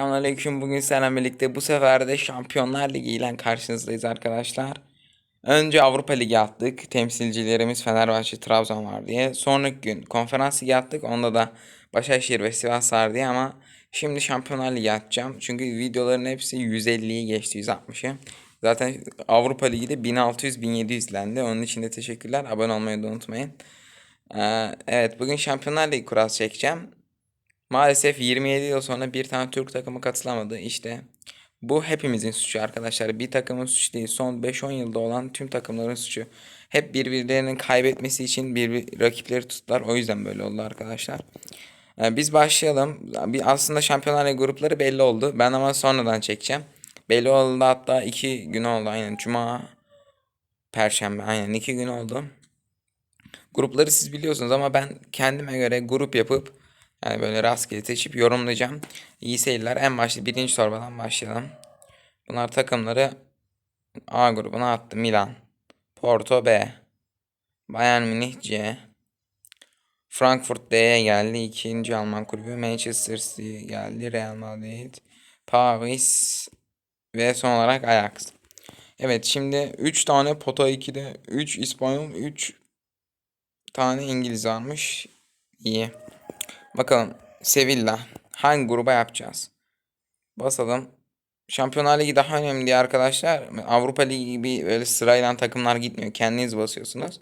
Selamünaleyküm. Bugün seninle birlikte bu sefer de Şampiyonlar Ligi ile karşınızdayız arkadaşlar. Önce Avrupa Ligi attık. Temsilcilerimiz Fenerbahçe, Trabzon var diye. Sonraki gün Konferans Ligi attık. Onda da Başakşehir ve Sivas var diye ama şimdi Şampiyonlar Ligi atacağım. Çünkü videoların hepsi 150'yi geçti, 160'ı. Zaten Avrupa Ligi'de 1600-1700 izlendi. Onun için de teşekkürler. Abone olmayı da unutmayın. Ee, evet bugün Şampiyonlar Ligi kurası çekeceğim. Maalesef 27 yıl sonra bir tane Türk takımı katılamadı. İşte bu hepimizin suçu arkadaşlar. Bir takımın suçu değil. Son 5-10 yılda olan tüm takımların suçu. Hep birbirlerinin kaybetmesi için bir, rakipleri tuttular. O yüzden böyle oldu arkadaşlar. Ee, biz başlayalım. Bir aslında Şampiyonlar Ligi grupları belli oldu. Ben ama sonradan çekeceğim. Belli oldu hatta 2 gün oldu aynen. Cuma, Perşembe aynen 2 gün oldu. Grupları siz biliyorsunuz ama ben kendime göre grup yapıp yani böyle rastgele seçip yorumlayacağım. İyi seyirler. En başta birinci torbadan başlayalım. Bunlar takımları A grubuna attı. Milan, Porto B, Bayern Münih C, Frankfurt D'ye geldi. İkinci Alman kulübü Manchester City geldi. Real Madrid, Paris ve son olarak Ajax. Evet şimdi 3 tane pota 2'de 3 İspanyol 3 tane İngiliz varmış. İyi. Bakalım Sevilla hangi gruba yapacağız? Basalım. Şampiyonlar Ligi daha önemli diye arkadaşlar. Avrupa Ligi gibi öyle sırayla takımlar gitmiyor. Kendiniz basıyorsunuz.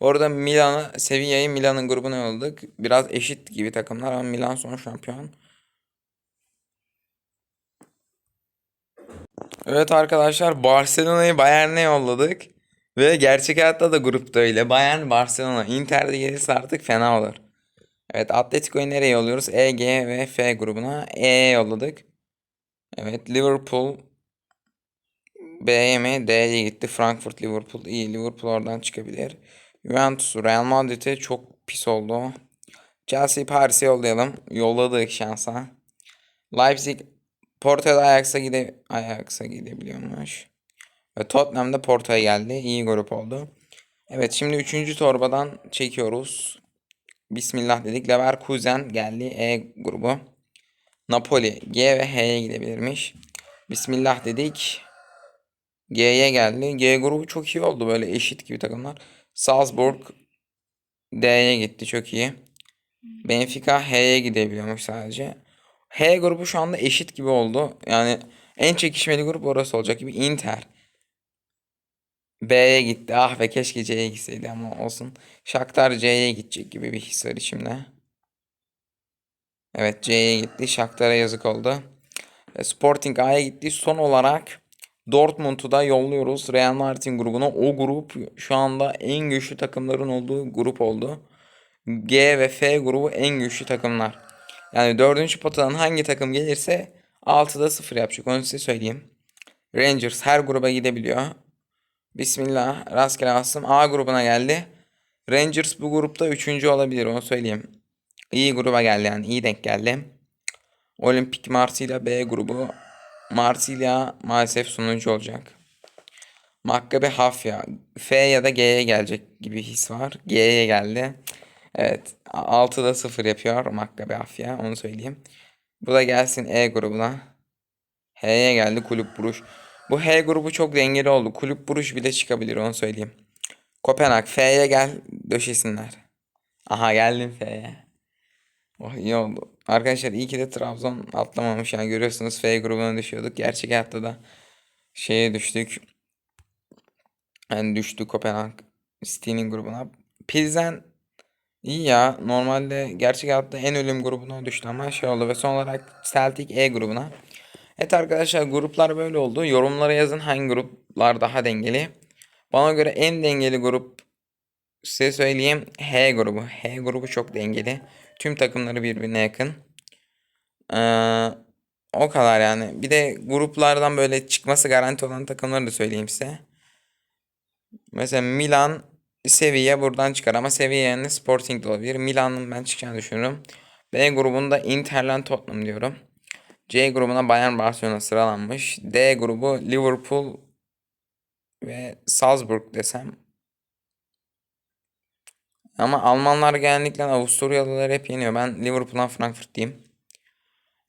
Orada Milan'ı, Sevilla'yı Milan'ın grubuna yolladık. Biraz eşit gibi takımlar ama Milan son şampiyon. Evet arkadaşlar Barcelona'yı Bayern'e yolladık. Ve gerçek hayatta da grupta öyle. Bayern, Barcelona, Inter de gelirse artık fena olur. Evet Atletico'yu nereye yolluyoruz? E, G ve F grubuna. E'ye yolladık. Evet Liverpool B'ye mi? D'ye gitti. Frankfurt Liverpool. iyi Liverpool oradan çıkabilir. Juventus Real Madrid'e çok pis oldu. Chelsea Paris'e yollayalım. Yolladık şansa. Leipzig Porto'da Ajax'a gide Ajax'a gidebiliyormuş. Ve Tottenham'da Porto'ya geldi. İyi grup oldu. Evet şimdi üçüncü torbadan çekiyoruz. Bismillah dedik. Leverkusen geldi E grubu. Napoli G ve H'ye gidebilirmiş. Bismillah dedik. G'ye geldi. G grubu çok iyi oldu böyle eşit gibi takımlar. Salzburg D'ye gitti çok iyi. Benfica H'ye gidebiliyormuş sadece. H grubu şu anda eşit gibi oldu. Yani en çekişmeli grup orası olacak gibi. Inter. B'ye gitti. Ah ve keşke C'ye gitseydi ama olsun. Shakhtar C'ye gidecek gibi bir his var içimde. Evet C'ye gitti. Shakhtar'a yazık oldu. Ve Sporting A'ya gitti. Son olarak Dortmund'u da yolluyoruz Real Madrid'in grubuna. O grup şu anda en güçlü takımların olduğu grup oldu. G ve F grubu en güçlü takımlar. Yani dördüncü potadan hangi takım gelirse 6'da 0 yapacak. Onu size söyleyeyim. Rangers her gruba gidebiliyor. Bismillah. Rastgele bastım. A grubuna geldi. Rangers bu grupta üçüncü olabilir. Onu söyleyeyim. İyi gruba geldi yani. iyi denk geldi. Olimpik Marsilya B grubu. Marsilya maalesef sonuncu olacak. Maccabi Hafya. F ya da G'ye gelecek gibi his var. G'ye geldi. Evet. 6'da 0 yapıyor Maccabi Hafya. Onu söyleyeyim. Bu da gelsin E grubuna. H'ye geldi Kulüp Buruş. Bu H grubu çok dengeli oldu. Kulüp Buruş bile çıkabilir onu söyleyeyim. Kopenhag F'ye gel döşesinler. Aha geldim F'ye. Oh iyi oldu. Arkadaşlar iyi ki de Trabzon atlamamış yani görüyorsunuz F grubuna düşüyorduk. Gerçek hayatta da şeye düştük. Yani düştü Kopenhag City'nin grubuna. Pilsen iyi ya. Normalde gerçek hayatta en ölüm grubuna düştü ama şey oldu ve son olarak Celtic E grubuna. Evet arkadaşlar gruplar böyle oldu. Yorumlara yazın hangi gruplar daha dengeli. Bana göre en dengeli grup size söyleyeyim H grubu. H grubu çok dengeli. Tüm takımları birbirine yakın. Ee, o kadar yani. Bir de gruplardan böyle çıkması garanti olan takımları da söyleyeyim size. Mesela Milan, Sevilla buradan çıkar ama Sevilla yerine Sporting de olabilir. Milan'ın ben çıkacağını düşünüyorum. B grubunda Interland Tottenham diyorum. C grubuna Bayern Barcelona sıralanmış. D grubu Liverpool ve Salzburg desem. Ama Almanlar genellikle Avusturyalılar hep yeniyor. Ben Liverpool'dan Frankfurt diyeyim.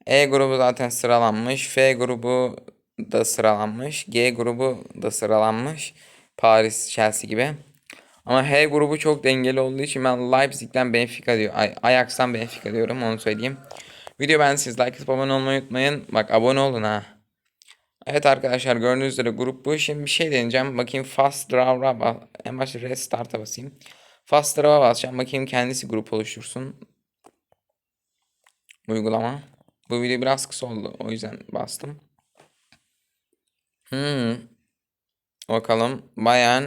E grubu zaten sıralanmış. F grubu da sıralanmış. G grubu da sıralanmış. Paris, Chelsea gibi. Ama H grubu çok dengeli olduğu için ben Leipzig'ten Benfica diyor. Ay, Ajax'tan Benfica diyorum onu söyleyeyim. Video beğendiyseniz like atıp abone olmayı unutmayın. Bak abone olun ha. Evet arkadaşlar gördüğünüz üzere grup bu. Şimdi bir şey deneyeceğim. Bakayım fast draw'a bas. En başta restart'a basayım. Fast draw'a basacağım. Bakayım kendisi grup oluştursun. Uygulama. Bu video biraz kısa oldu. O yüzden bastım. Hmm. Bakalım. Bayern,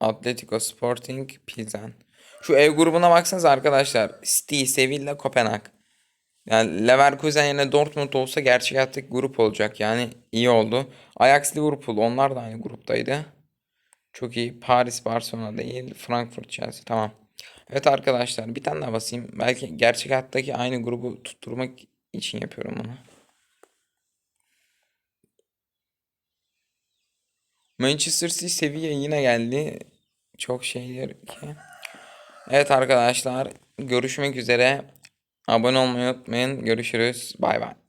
Atletico Sporting, Pilsen. Şu ev grubuna baksanız arkadaşlar. City, Sevilla, Kopenhag. Yani Leverkusen yerine Dortmund olsa gerçek hayattaki grup olacak. Yani iyi oldu. Ajax, Liverpool onlar da aynı gruptaydı. Çok iyi. Paris, Barcelona değil. Frankfurt, Chelsea. Tamam. Evet arkadaşlar bir tane daha basayım. Belki gerçek hayattaki aynı grubu tutturmak için yapıyorum bunu. Manchester City seviye yine geldi. Çok şeyler ki. Evet arkadaşlar görüşmek üzere. Abone olmayı unutmayın. Görüşürüz. Bay bay.